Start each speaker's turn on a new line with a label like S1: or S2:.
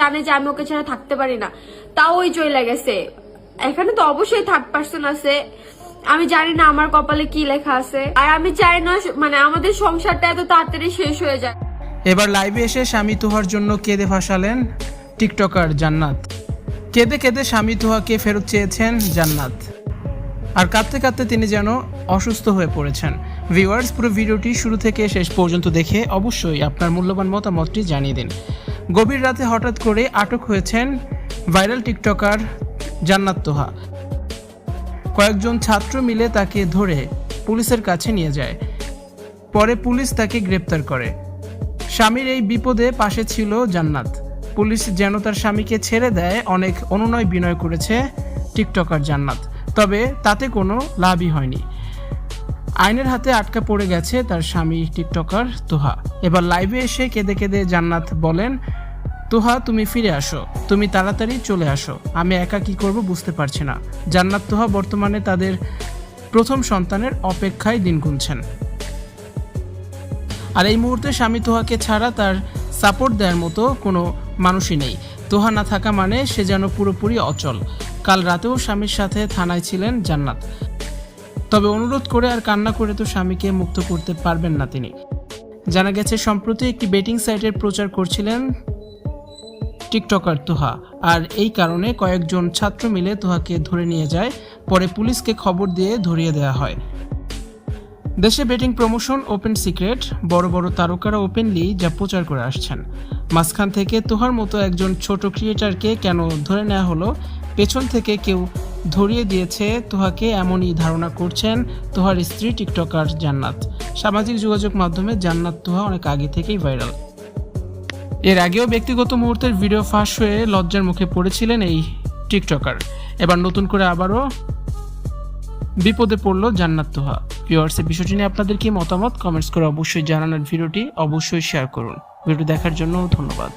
S1: জানে যে আমি ওকে ছাড়া থাকতে পারি না। তাও ওই চলে গেছে। এখানে তো অবশ্যই থার্ড পার্সন আছে। আমি জানি না আমার কপালে কি লেখা আছে। আর আমি চাই না মানে আমাদের সংসারটা এত তাড়াতাড়ি শেষ হয়ে যায়।
S2: এবার লাইভে এসে স্বামী তোহার জন্য কেঁদে ভাসালেন টিকটকার জান্নাত। কেঁদে কেঁদে স্বামী তোহাকে ফেরত চেয়েছেন জান্নাত। আর কাঁদতে কাঁদতে তিনি যেন অসুস্থ হয়ে পড়েছেন। ভিউয়ার্স পুরো ভিডিওটি শুরু থেকে শেষ পর্যন্ত দেখে অবশ্যই আপনার মূল্যবান মতামতটি জানিয়ে দিন। গভীর রাতে হঠাৎ করে আটক হয়েছেন ভাইরাল টিকটকার জান্নাত তোহা। কয়েকজন ছাত্র মিলে তাকে ধরে পুলিশের কাছে নিয়ে যায়। পরে পুলিশ তাকে গ্রেপ্তার করে। স্বামীর এই বিপদে পাশে ছিল জান্নাত। পুলিশ যেন তার স্বামীকে ছেড়ে দেয় অনেক অনুনয় বিনয় করেছে টিকটকার জান্নাত। তবে তাতে কোনো লাভই হয়নি। আইনের হাতে আটকা পড়ে গেছে তার স্বামী টিকটকার তোহা। এবার লাইভে এসে কেঁদে কেঁদে জান্নাত বলেন তোহা, তুমি ফিরে আসো। তুমি তাড়াতাড়ি চলে আসো। আমি একা কি করব বুঝতে পারছি না। জান্নাত তোহা বর্তমানে তাদের প্রথম সন্তানের অপেক্ষায় দিন গুনছেন। আর এই মুহূর্তে স্বামী তোহাকে ছাড়া তার সাপোর্ট দেওয়ার মতো কোনো মানুষই নেই। তোহা না থাকা মানে সে যেন পুরোপুরি অচল। কাল রাতেও স্বামীর সাথে থানায় ছিলেন জান্নাত। তবে অনুরোধ করে আর কান্না করে তো স্বামীকে মুক্ত করতে পারবেন না তিনি। জানা গেছে, সম্প্রতি একটি বেটিং সাইটের প্রচার করছিলেন টিকটকার তোহা। আর এই কারণে কয়েকজন ছাত্র মিলে তোহাকে ধরে নিয়ে যায়, পরে পুলিশকে খবর দিয়ে ধরিয়ে দেওয়া হয়। দেশে বেটিং প্রমোশন, ওপেন সিক্রেট, বড় বড় তারকারা ওপেনলি যা প্রচার করে আসছেন। মাঝখান থেকে তোহার মতো একজন ছোট ক্রিয়েটারকে কেন ধরে নেওয়া হলো, পেছন থেকে কেউ ধরিয়ে দিয়েছে তোহাকে এমনই ধারণা করছেন তোহার স্ত্রী টিকটকার জান্নাত। সামাজিক যোগাযোগ মাধ্যমে জান্নাত তোহা অনেক আগে থেকেই ভাইরাল। এর আগেও ব্যক্তিগত মুহূর্তের ভিডিও ফাঁস হয়ে লজ্জার মুখে পড়েছিলেন এই টিকটকার। এবার নতুন করে আবারও বিপদে পড়ল জান্নাত তোহা। ভিউয়ার্স এই বিষয়টি নিয়ে আপনাদের কি মতামত? কমেন্টস করে অবশ্যই জানানোর ভিডিওটি অবশ্যই শেয়ার করুন। ভিডিও দেখার জন্য ধন্যবাদ।